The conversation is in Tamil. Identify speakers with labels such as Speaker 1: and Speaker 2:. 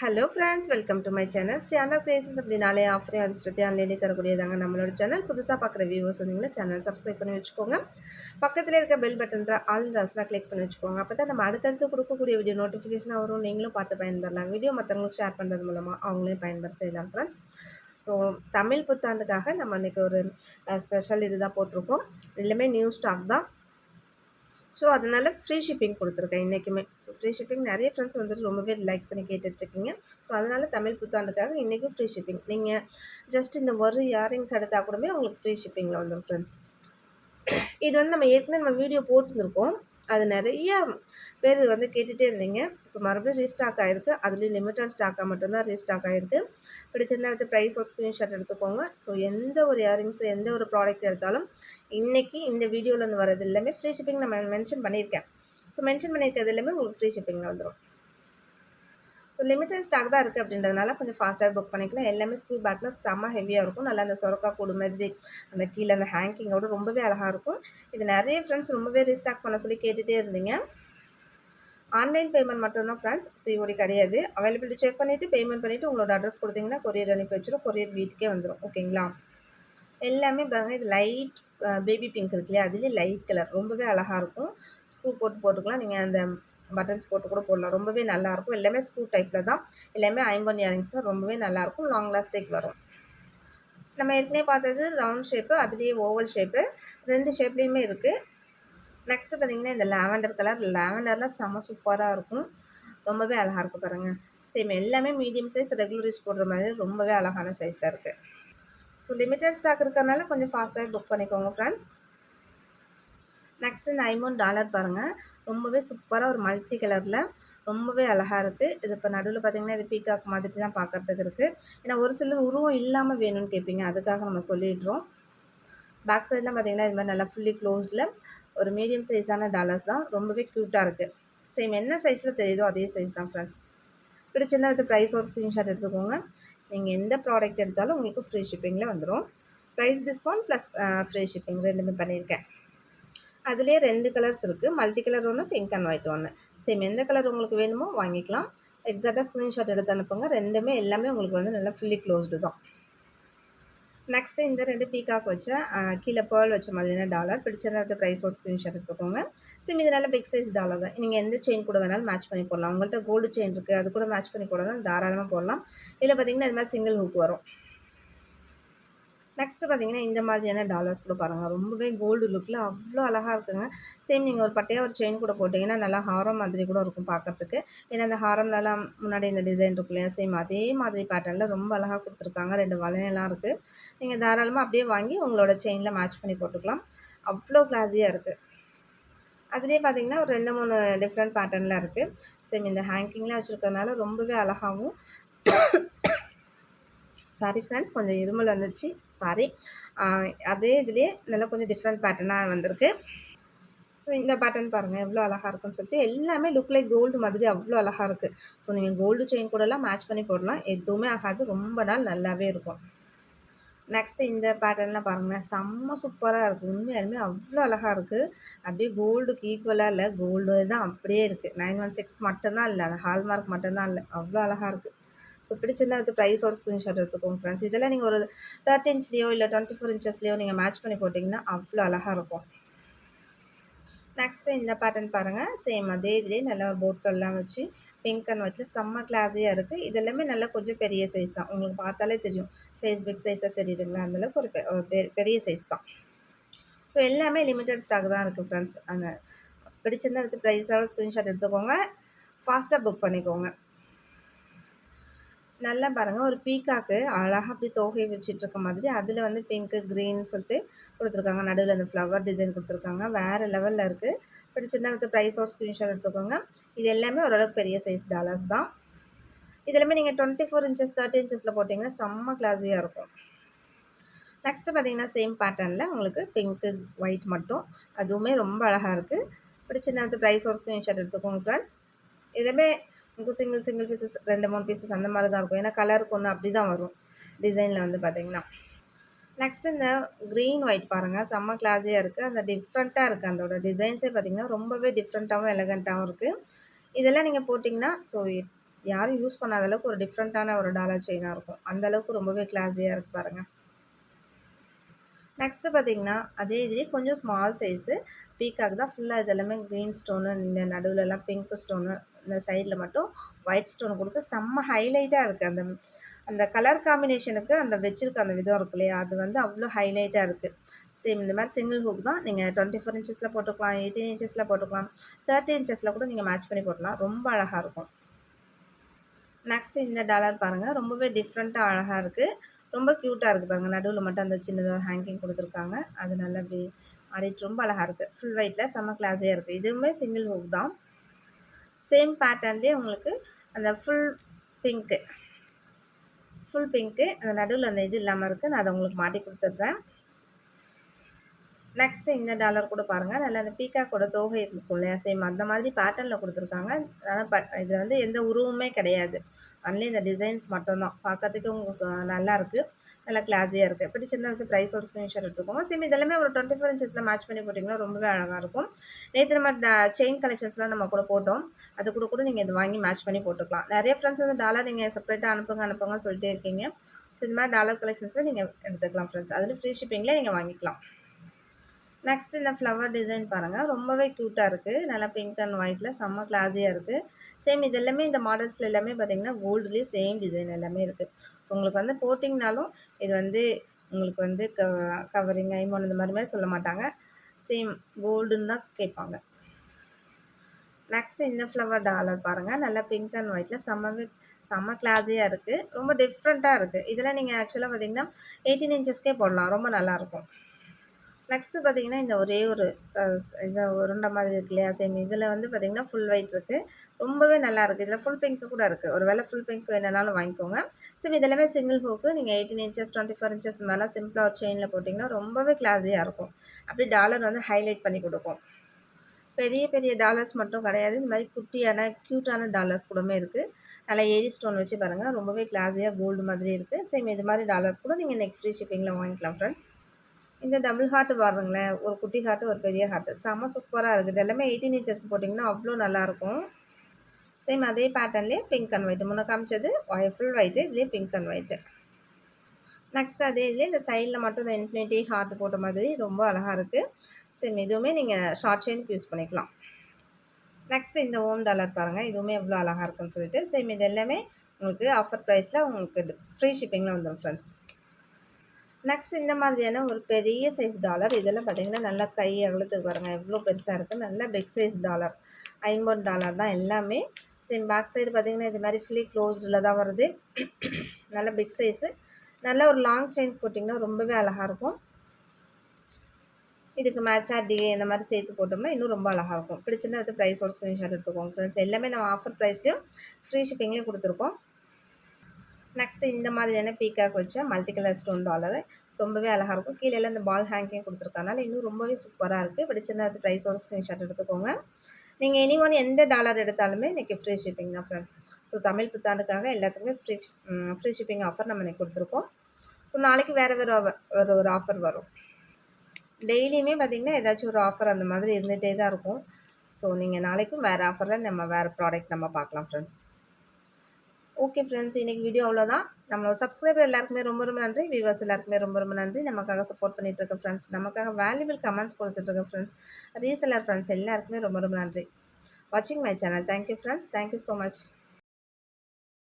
Speaker 1: Hello friends welcome to my channel standard graces அப்படின்னாலே ஆஃபரே அதிர்ஷ்டத்தை ஆன்லைனே தரக்கூடியதாங்க நம்மளோட சேனல் புதுசாக பார்க்குற வியூவர்ஸ் வந்தீங்கன்னா சேனல் சப்ஸ்கிரைப் பண்ணி வச்சுக்கோங்க. பக்கத்தில் இருக்க பெல் பட்டன் ஆல் ஆப்ஷனாக கிளிக் பண்ணி வச்சுக்கோங்க. அப்போ தான் நம்ம அடுத்தடுத்து கொடுக்கக்கூடிய வீடியோ நோட்டிஃபிகேஷனாக வரும். நீங்களும் பார்த்து பயன்பெறலாம் வீடியோ மற்றவங்களுக்கு ஷேர் பண்ணுறது மூலமாக அவங்களையும் பயன்பெற செய்யலாம் ஃப்ரெண்ட்ஸ் ஸோ தமிழ் புத்தாண்டுக்காக நம்ம இன்றைக்கி ஒரு ஸ்பெஷல் இது தான் போட்டிருக்கோம். எல்லாமே நியூ ஸ்டாக் தான். ஸோ அதனால் ஃப்ரீ ஷிப்பிங் கொடுத்துருக்கேன் இன்றைக்குமே ஸோ ஃப்ரீ ஷிப்பிங் நிறைய ஃப்ரெண்ட்ஸ் வந்துட்டு ரொம்பவே லைக் பண்ணி கேட்டுட்ருக்கீங்க. ஸோ அதனால் தமிழ் புத்தாண்டுக்காக இன்றைக்கும் ஃப்ரீ ஷிப்பிங் நீங்கள் ஜஸ்ட் இந்த ஒரு இயரிங்ஸ் எடுத்தால் கூடமே உங்களுக்கு ஃப்ரீ ஷிப்பிங்கில் வந்துடும் ஃப்ரெண்ட்ஸ் இது வந்து நம்ம ஏற்கனவே நம்ம வீடியோ போட்டுருந்துருக்கோம். அது நிறைய பேர் வந்து கேட்டுகிட்டே இருந்தீங்க. இப்போ மறுபடியும் ரீஸ்டாக் ஆகிருக்கு அதுலேயும் லிமிட்டட் ஸ்டாக்காக மட்டும்தான் ரீஸ்டாக் ஆகிருக்கு பிடிச்சிருந்தா எடுத்து ப்ரைஸ் ஒரு ஸ்க்ரீன்ஷாட் எடுத்துக்கோங்க. ஸோ எந்த ஒரு இயரிங்ஸ் எந்த ஒரு ப்ராடக்ட் எடுத்தாலும் இன்றைக்கி இந்த வீடியோலேருந்து வரது எல்லாமே ஃப்ரீ ஷிப்பிங் நம்ம மென்ஷன் பண்ணியிருக்கேன். ஸோ மென்ஷன் பண்ணியிருக்கிறது எல்லாமே உங்களுக்கு ஃப்ரீ ஷிப்பிங்கில் வந்துடும் ஸோ லிமிட்டட் ஸ்டாக் தான் இருக்குது அப்படின்றதுனால கொஞ்சம் ஃபாஸ்ட்டாக புக் பண்ணிக்கலாம். எல்லாமே ஸ்கூல் பேக்கில் செம்ம ஹெவியாக இருக்கும். நல்லா அந்த சொரக்கா கூடு மாதிரி அந்த கீழே அந்த ஹேங்கிங்கோட ரொம்பவே அழகாக இருக்கும். இது நிறைய ஃப்ரெண்ட்ஸ் ரொம்பவே ரீஸ்டாக் பண்ண சொல்லி கேட்டுகிட்டே இருந்தீங்க. ஆன்லைன் பேமெண்ட் மட்டும்தான் ஃப்ரெண்ட்ஸ் சிஓடி கிடையாது. அவைலபிலிட்டி செக் பண்ணிவிட்டு பேமெண்ட் பண்ணிவிட்டு உங்களோட அட்ரஸ் கொடுத்தீங்கன்னா கொரியர் அனுப்பி வச்சிடும் கொரியர் வீட்டுக்கே வந்துடும் ஓகேங்களா எல்லாமே பாருங்கள் இது லைட் பேபி பிங்க் இருக்கு இல்லையா? அதுலேயே லைட் கலர் ரொம்பவே அழகாக இருக்கும். ஸ்கூல் போட்டு போட்டுக்கலாம். நீங்கள் அந்த பட்டன்ஸ் போட்டு கூட போடலாம். ரொம்பவே நல்லாயிருக்கும். எல்லாமே ஸ்க்ரூ டைப்பில் தான். எல்லாமே ஐம்பன் இயரிங்ஸ் தான் ரொம்பவே நல்லாயிருக்கும். லாங் லாஸ்டிக் வரும். நம்ம ஏற்கனவே பார்த்தது ரவுண்ட் ஷேப்பு அதுலேயே ஓவல் ஷேப்பு ரெண்டு ஷேப்லேயுமே இருக்குது நெக்ஸ்ட்டு பார்த்திங்கன்னா இந்த லாவெண்டர் கலர் லாவெண்டர்லாம் செம்ம சூப்பராக இருக்கும். ரொம்பவே அழகாக இருக்கும் பாருங்கள் சேம் எல்லாமே மீடியம் சைஸ் ரெகுலர் யூஸ் போடுற மாதிரி ரொம்பவே அழகான சைஸாக இருக்குது ஸோ லிமிட்டட் ஸ்டாக் இருக்கிறனால கொஞ்சம் ஃபாஸ்ட்டாக புக் பண்ணிக்கோங்க ஃப்ரெண்ட்ஸ் நெக்ஸ்ட் இந்த ஐமோன் டாலர் பாருங்கள் ரொம்பவே சூப்பராக ஒரு மல்டி கலரில் ரொம்பவே அழகாக இருக்குது இது இப்போ நடுவில் பார்த்திங்கன்னா இது பீகாக் மாதிரி தான் பார்க்குறதுக்கு இருக்குது ஏன்னா ஒரு சிலர் உருவம் இல்லாமல் வேணும்னு கேட்பீங்க அதுக்காக நம்ம சொல்லிடுறோம். பேக் சைட்லாம் பார்த்திங்கன்னா இது மாதிரி நல்லா ஃபுல்லி க்ளோஸ்டில் ஒரு மீடியம் சைஸான டாலர்ஸ் தான். ரொம்பவே க்யூட்டாக இருக்குது சேம் என்ன சைஸில் தெரியுதோ அதே சைஸ் தான் ஃப்ரெண்ட்ஸ் பிடிச்சிருந்தால் வித் ப்ரைஸ் ஒரு ஸ்க்ரீன்ஷாட் எடுத்துக்கோங்க. நீங்கள் எந்த ப்ராடக்ட் எடுத்தாலும் உங்களுக்கு ஃப்ரீ ஷிப்பிங்கில் வந்துடும் price discount plus free shipping ரெண்டுமே பண்ணியிருக்கேன் அதுலேயே ரெண்டு கலர்ஸ் இருக்குது மல்டி கலர் ஒன்று பிங்க் அண்ட் ஒயிட் ஒன்று சேம் எந்த கலர் உங்களுக்கு வேணுமோ வாங்கிக்கலாம். எக்ஸாக்டாக ஸ்க்ரீன்ஷாட் எடுத்து அனுப்புங்க. ரெண்டுமே எல்லாமே உங்களுக்கு வந்து நல்லா ஃபுல்லி க்ளோஸ்டு தான். நெக்ஸ்ட்டு இந்த ரெண்டு பீக்காக் வச்ச கீழே பேர்ல் வச்ச மாதிரியான டாலர் பிடிச்சிருந்த ப்ரைஸ் ஒரு ஸ்க்ரீன்ஷாட் எடுத்துக்கோங்க. சிம் இது நல்ல பிக் சைஸ் டாலர் தான். நீங்கள் எந்த செயின் கூட வேணாலும் மேட்ச் பண்ணி போடலாம். உங்கள்கிட்ட கோல்டு செயின் இருக்குது அது கூட மேட்ச் பண்ணி போடலாம். தாராளமாக போடலாம். இதில் பார்த்தீங்கன்னா இது மாதிரி சிங்கிள் ஹூக் வரும். நெக்ஸ்ட்டு பார்த்தீங்கன்னா இந்த மாதிரியான டாலர்ஸ் கூட பாருங்கள் ரொம்பவே கோல்டு லுக்கில் அவ்வளோ அழகாக இருக்குங்க. சேம் நீங்கள் ஒரு பட்டையாக ஒரு செயின் கூட போட்டிங்கன்னா நல்லா ஹாரம் மாதிரி கூட இருக்கும் பார்க்குறதுக்கு. ஏன்னா அந்த ஹாரம்லலாம் முன்னாடி இந்த டிசைன் இருக்கும் இல்லையா? சேம் அதே மாதிரி பேட்டர்னில் ரொம்ப அழகாக கொடுத்துருக்காங்க. ரெண்டு வளையெல்லாம் இருக்குது நீங்கள் தாராளமாக அப்படியே வாங்கி உங்களோட செயினில் மேட்ச் பண்ணி போட்டுக்கலாம். அவ்வளோ கிளாஸியாக இருக்குது அதுலேயே பார்த்தீங்கன்னா ஒரு ரெண்டு மூணு டிஃப்ரெண்ட் பேட்டர்னில் இருக்குது சேம் இந்த ஹேங்கிங்லாம் வச்சுருக்கறதுனால ரொம்பவே அழகாகவும் சாரி ஃப்ரெண்ட்ஸ் கொஞ்சம் இருமல் வந்துச்சு. சாரி அதே இதுலேயே நல்லா கொஞ்சம் டிஃப்ரெண்ட் பேட்டர்னாக வந்திருக்கு. ஸோ இந்த பேட்டர்ன் பாருங்கள் எவ்வளோ அழகாக இருக்குன்னு சொல்லிட்டு எல்லாமே லுக் லைக் கோல்டு மாதிரி அவ்வளோ அழகாக இருக்குது ஸோ நீங்கள் கோல்டு செயின் கூடலாம் மேட்ச் பண்ணி போடலாம். எதுவுமே ஆகாது. ரொம்ப நாள் நல்லாவே இருக்கும். நெக்ஸ்ட்டு இந்த பேட்டர்ன்லாம் பாருங்கள் செம்ம சூப்பராக இருக்குது உண்மையாலுமே அவ்வளோ அழகாக இருக்குது அப்படியே கோல்டுக்கு ஈக்குவலாக இல்லை. கோல்டு தான் அப்படியே இருக்குது நைன் ஒன் சிக்ஸ் மட்டும்தான் இல்லை. ஹால்மார்க் மட்டும்தான் இல்லை. அவ்வளோ அழகாக இருக்குது ஸோ பிடிச்சிருந்தா அது ப்ரைஸோட ஸ்க்ரீன்ஷாட் எடுத்துக்கோங்க ஃப்ரெண்ட்ஸ் இதெல்லாம் நீங்கள் ஒரு தேர்ட்டி இன்ச்லேயோ இல்லை டுவெண்ட்டி ஃபோர் இன்ச்சஸ்லேயோ நீங்கள் மேட்ச் பண்ணி போட்டிங்கன்னா அவ்வளோ அழகாக இருக்கும். நெக்ஸ்ட்டு இந்த பேட்டர்ன் பாருங்கள் சேம் அதே இதுலேயே நல்லா ஒரு போட்டெல்லாம் வச்சு பிங்க் அண்ட் ஒயிட்டில் செம்ம கிளாஸியாக இருக்குது இதெல்லாமே நல்லா கொஞ்சம் பெரிய சைஸ் தான். உங்களுக்கு பார்த்தாலே தெரியும். சைஸ் பிக் சைஸாக தெரியுதுங்களா? அந்தளவுக்கு ஒரு பெரிய சைஸ் தான். ஸோ எல்லாமே லிமிட்டட் ஸ்டாக் தான் இருக்குது ஃப்ரெண்ட்ஸ் அந்த பிடிச்சிருந்தா எடுத்து ப்ரைஸோட ஸ்க்ரீன்ஷாட் எடுத்துக்கோங்க. ஃபாஸ்ட்டாக புக் பண்ணிக்கோங்க. நல்லா பாருங்கள் ஒரு பீக்காக்கு அழகாக அப்படி தோகை வச்சிட்ருக்க மாதிரி அதில் வந்து பிங்க்கு க்ரீன் சொல்லிட்டு கொடுத்துருக்காங்க. நடுவில் அந்த ஃப்ளவர் டிசைன் கொடுத்துருக்காங்க. வேறு லெவலில் இருக்குது பிடிச்சிருந்தா வித் ப்ரைஸ் ஒரு ஸ்க்ரீன்ஷாட் எடுத்துக்கோங்க. இது எல்லாமே ஓரளவுக்கு பெரிய சைஸ் டாலர்ஸ் தான். இதெல்லாமே நீங்கள் டுவெண்ட்டி ஃபோர் இன்ச்சஸ் தேர்ட்டி இன்ச்சஸில் போட்டிங்கன்னா செம்ம கிளாஸியாக இருக்கும். நெக்ஸ்ட்டு பார்த்தீங்கன்னா சேம் பேட்டர்னில் உங்களுக்கு பிங்க்கு ஒயிட் மட்டும். அதுவுமே ரொம்ப அழகாக இருக்குது பிடிச்சிருந்தா வித் ப்ரைஸ் ஒரு ஸ்க்ரீன்ஷாட் எடுத்துக்கோங்க ஃப்ரெண்ட்ஸ் இதுவுமே உங்களுக்கு சிங்கிள் சிங்கிள் பீசஸ் ரெண்டு மூணு பீசஸ் அந்த மாதிரி தான் இருக்கும். ஏன்னா கலருக்கு ஒன்று அப்படி தான் வரும் டிசைனில் வந்து பார்த்திங்கன்னா நெக்ஸ்ட் இந்த க்ரீன் ஒயிட் பாருங்கள் செம்ம கிளாஸியாக இருக்குது அந்த டிஃப்ரெண்ட்டாக இருக்குது அதோட டிசைன்ஸே பார்த்திங்கன்னா ரொம்பவே டிஃப்ரெண்ட்டாகவும் எலகண்ட்டாகவும் இருக்குது இதெல்லாம் நீங்கள் போட்டிங்கன்னா ஸோ யாரும் யூஸ் பண்ணாத அளவுக்கு ஒரு டிஃப்ரெண்ட்டான ஒரு டாலர் செயினாக இருக்கும். அந்த அளவுக்கு ரொம்பவே கிளாஸியாக இருக்குது பாருங்கள் நெக்ஸ்ட்டு பார்த்தீங்கன்னா அதே இதுலேயே கொஞ்சம் ஸ்மால் சைஸு பீக்காக் தான் ஃபுல்லாக இது எல்லாமே க்ரீன் ஸ்டோனு இந்த நடுவுலலாம் பிங்க் ஸ்டோனு இந்த சைடில் மட்டும் ஒயிட் ஸ்டோன் கொடுத்து செம்ம ஹைலைட்டாக இருக்குது அந்த அந்த கலர் காம்பினேஷனுக்கு அந்த வச்சிருக்க அந்த விதம் இருக்கு இல்லையா? அது வந்து அவ்வளோ ஹைலைட்டாக இருக்குது சேம் இந்த மாதிரி சிங்கிள் ஹூக் தான். நீங்கள் டுவெண்ட்டி ஃபோர் இன்ச்சஸில் போட்டுக்கலாம் எயிட்டீன் இன்ச்சஸில் போட்டுக்கலாம் தேர்ட்டி இன்ச்சஸில் கூட நீங்கள் மேட்ச் பண்ணி போட்டலாம் ரொம்ப அழகாக இருக்கும். நெக்ஸ்ட்டு இந்த டாலர் பாருங்கள் ரொம்பவே டிஃப்ரெண்ட்டாக அழகாக இருக்குது ரொம்ப க்யூட்டாக இருக்குது பாருங்கள் நடுவில் மட்டும் அந்த சின்னதாக ஹேங்கிங் கொடுத்துருக்காங்க. அது நல்லா அப்படி ஆடிட்டு ரொம்ப அழகாக இருக்குது ஃபுல் ஒயிட்டில் செம்ம கிளாஸியாக இருக்குது இதுவுமே சிங்கிள் ஹூக் தான். சேம் பேட்டர்ன்லேயே உங்களுக்கு அந்த ஃபுல் பிங்க்கு ஃபுல் பிங்க்கு அந்த நடுவில் அந்த இது இல்லாமல் இருக்குது நான் அதை உங்களுக்கு மாட்டி கொடுத்துட்றேன். நெக்ஸ்ட்டு இந்த டாலர் கூட பாருங்கள் நல்லா அந்த பீக்காக்கோட தோகை இருக்கும் இல்லையா? சேம் அந்த மாதிரி பேட்டர்னில் கொடுத்துருக்காங்க. ஆனால் ப இதில் வந்து எந்த உருவமே கிடையாது. ஒன்லி இந்த டிசைன்ஸ் மட்டும்தான். பார்க்கறதுக்கு உங்களுக்கு நல்லா நல்லா கிளாஸியாக இருக்குது பிடிச்சிருந்தா வந்து ப்ரைஸ் ஒரு ஸ்க்ரீன்ஷாட் எடுத்துக்கோங்க. சேம் இதெல்லாமே ஒரு டுவெண்ட்டி ஃபோர் இன்ச்சஸில் மேட்ச் பண்ணி போட்டிங்கன்னா ரொம்பவே அழகாக இருக்கும். நேற்று நம்ம செயின் கலெக்ஷன்ஸ்லாம் நம்ம கூட போட்டோம். அது கூட கூட நீங்கள் இது வாங்கி மேட்ச் பண்ணி போட்டுக்கலாம். நிறைய ஃப்ரெண்ட்ஸ் வந்து டாலர் நீங்கள் செப்பரேட்டாக அனுப்புங்க அனுப்புங்க சொல்லிட்டே இருக்கீங்க. ஸோ இந்த மாதிரி டாலர் கலெக்ஷன்ஸில் நீங்கள் எடுத்துக்கலாம் ஃப்ரெண்ட்ஸ் அதில் ஃப்ரீ ஷிப்பிங்கில் நீங்கள் வாங்கிக்கலாம். நெக்ஸ்ட் இந்த ஃப்ளவர் டிசைன் பாருங்கள் ரொம்பவே க்யூட்டாக இருக்குது நல்லா பிங்க் அண்ட் ஒயிட்டில் செம்ம கிளாஸியாக இருக்குது சேம் இது எல்லாமே இந்த மாடல்ஸில் எல்லாமே பார்த்திங்கன்னா கோல்டுலேயே சேம் டிசைன் எல்லாமே இருக்குது ஸோ உங்களுக்கு வந்து போட்டிங்கனாலும் இது வந்து உங்களுக்கு வந்து க கவரிங் ஐமோன் இந்த மாதிரி மாதிரி சொல்ல மாட்டாங்க. சேம் கோல்டுன்னு தான் கேட்பாங்க. நெக்ஸ்ட் இந்த ஃப்ளவர் டாலர் பாருங்கள் நல்லா பிங்க் அண்ட் ஒயிட்டில் செம்மவே செம்ம கிளாஸியாக இருக்குது ரொம்ப டிஃப்ரெண்ட்டாக இருக்குது இதெல்லாம் நீங்கள் ஆக்சுவலாக பார்த்தீங்கன்னா எயிட்டீன் இன்ச்சஸ்க்கே போடலாம். ரொம்ப நல்லாயிருக்கும் நெக்ஸ்ட்டு பார்த்தீங்கன்னா இந்த ஒரே ஒரு இந்த உருண்டை மாதிரி இருக்கு இல்லையா சேம் இதில் வந்து பார்த்திங்கன்னா ஃபுல் ஒயிட் இருக்குது ரொம்பவே நல்லா இருக்குது இதில் ஃபுல் பிங்க்கு கூட இருக்குது ஒரு வேளை ஃபுல் பிங்க் வேணுனாலும் வாங்கிக்கோங்க. சேம் இதெல்லாமே சிங்கிள் ஹூக்கு நீங்கள் eighteen inches twenty four inches மேலே சிம்பிளாக ஒரு செயினில் போட்டிங்கன்னா ரொம்பவே கிளாஸியாக இருக்கும். அப்படி டாலர் வந்து ஹைலைட் பண்ணி கொடுக்கும். பெரிய பெரிய டாலர்ஸ் மட்டும் கிடையாது. இந்த மாதிரி குட்டியான க்யூட்டான டாலர்ஸ் கூடமே இருக்குது நல்லா ஏரி ஸ்டோன் வச்சு பாருங்கள் ரொம்பவே கிளாஸியாக கோல்டு மாதிரி இருக்குது சேம் இது மாதிரி டாலர்ஸ் கூட நீங்கள் நெக்ஸ்ட் ஃப்ரீ ஷிப்பிங்கில் வாங்கிக்கலாம் ஃப்ரெண்ட்ஸ் இந்த டபுள் ஹார்ட் பாருங்களேன். ஒரு குட்டி ஹார்ட்டு ஒரு பெரிய ஹார்ட்டு செம்ம சூப்பராக இருக்குது. எல்லாமே எயிட்டீன் இன்ச்சஸ் போட்டிங்கன்னா அவ்வளோ நல்லாயிருக்கும். சேம் அதே பேட்டர்ன்லேயே பிங்க் அண்ட் ஒயிட் முன்னே காமிச்சது ஃபுல் ஒயிட்டு இதுலேயே பிங்க் அண்ட் ஒயிட்டு நெக்ஸ்ட் அதே இதுலேயே இந்த சைடில் மட்டும் இந்த இன்ஃபினிட்டி ஹார்ட் போட்ட மாதிரி ரொம்ப அழகாக இருக்குது சேம் இதுவுமே நீங்கள் ஷார்ட் செயினுக்கு யூஸ் பண்ணிக்கலாம். நெக்ஸ்ட் இந்த ஓம் டாலர் பாருங்கள் இதுவுமே எவ்வளோ அழகாக இருக்குன்னு சொல்லிட்டு. சேம் இது எல்லாமே உங்களுக்கு ஆஃபர் ப்ரைஸில் உங்களுக்கு ஃப்ரீ ஷிப்பிங்கில் வந்துடும் ஃப்ரெண்ட்ஸ் நெக்ஸ்ட் இந்த மாதிரியான ஒரு பெரிய சைஸ் டாலர் இதெல்லாம் பார்த்தீங்கன்னா நல்லா கை அவ்வளோத்துக்கு பாருங்கள் எவ்வளோ பெருசாக இருக்குது நல்ல பிக் சைஸ் டாலர் ஐம்பது டாலர் தான் எல்லாமே. சேம் பேக் சைடு பார்த்திங்கன்னா இது மாதிரி ஃபுல்லி க்ளோஸ்டில் தான் வருது. நல்ல பிக் சைஸு நல்ல ஒரு லாங் செயின் போட்டிங்கன்னா ரொம்பவே அழகாக இருக்கும். இதுக்கு மேட்சாக டிஏ இந்த மாதிரி சேர்த்து போட்டோம்னா இன்னும் ரொம்ப அழகாக இருக்கும். பிடிச்சிருந்தா வந்து ப்ரைஸோட ஸ்க்ரீன்ஷாட் எடுத்துக்கோங்க ஃப்ரெண்ட்ஸ் எல்லாமே நம்ம ஆஃபர் ப்ரைஸ்லையும் ஃப்ரீ ஷிப்பிங்லேயும் கொடுத்துருக்கோம். நெக்ஸ்ட்டு இந்த மாதிரியான பீக்காக் வச்ச மல்டி கலர் ஸ்டோன் டாலரு ரொம்பவே அழகாக இருக்கும். கீழே இந்த பால் ஹேங்கிங் கொடுத்துருக்கனால இன்னும் ரொம்பவே சூப்பராக இருக்குது பிடிச்சிருந்தா அது ப்ரைஸோட ஸ்க்ரீன்ஷாட் எடுத்துக்கோங்க. நீங்கள் எனி ஒன் எந்த டாலர் எடுத்தாலுமே இன்றைக்கி ஃப்ரீ ஷிப்பிங் தான் ஃப்ரெண்ட்ஸ் ஸோ தமிழ் புத்தாண்டுக்காக எல்லாத்துக்குமே ஃப்ரீ ஃப்ரீ ஷிப்பிங் ஆஃபர் நம்ம இன்றைக்கி கொடுத்துருக்கோம். ஸோ நாளைக்கு வேறு வேறு ஒரு ஒரு ஆஃபர் வரும். டெய்லியுமே பார்த்திங்கன்னா ஏதாச்சும் ஒரு ஆஃபர் அந்த மாதிரி இருந்துகிட்டே தான் இருக்கும். ஸோ நீங்கள் நாளைக்கும் வேறு ஆஃபரில் நம்ம வேறு ப்ராடக்ட் நம்ம பார்க்கலாம் ஃப்ரெண்ட்ஸ் ஓகே ஃப்ரெண்ட்ஸ் இன்றைக்கி வீடியோ அவ்வளோதான் நம்மளோட சப்ஸ்கிரைபர் எல்லாருக்குமே ரொம்ப ரொம்ப நன்றி. வியூவர்ஸ் எல்லாருக்குமே ரொம்ப ரொம்ப நன்றி. நமக்காக சப்போர்ட் பண்ணிகிட்டு இருக்க ஃப்ரெண்ட்ஸ் நமக்காக வேல்யூபிள் கமெண்ட்ஸ் கொடுத்துட்ருக்க ஃப்ரெண்ட்ஸ் ரீசெல்லர் ஃப்ரெண்ட்ஸ் எல்லாருக்குமே ரொம்ப ரொம்ப நன்றி. வாட்சிங் my channel thank you friends thank you so much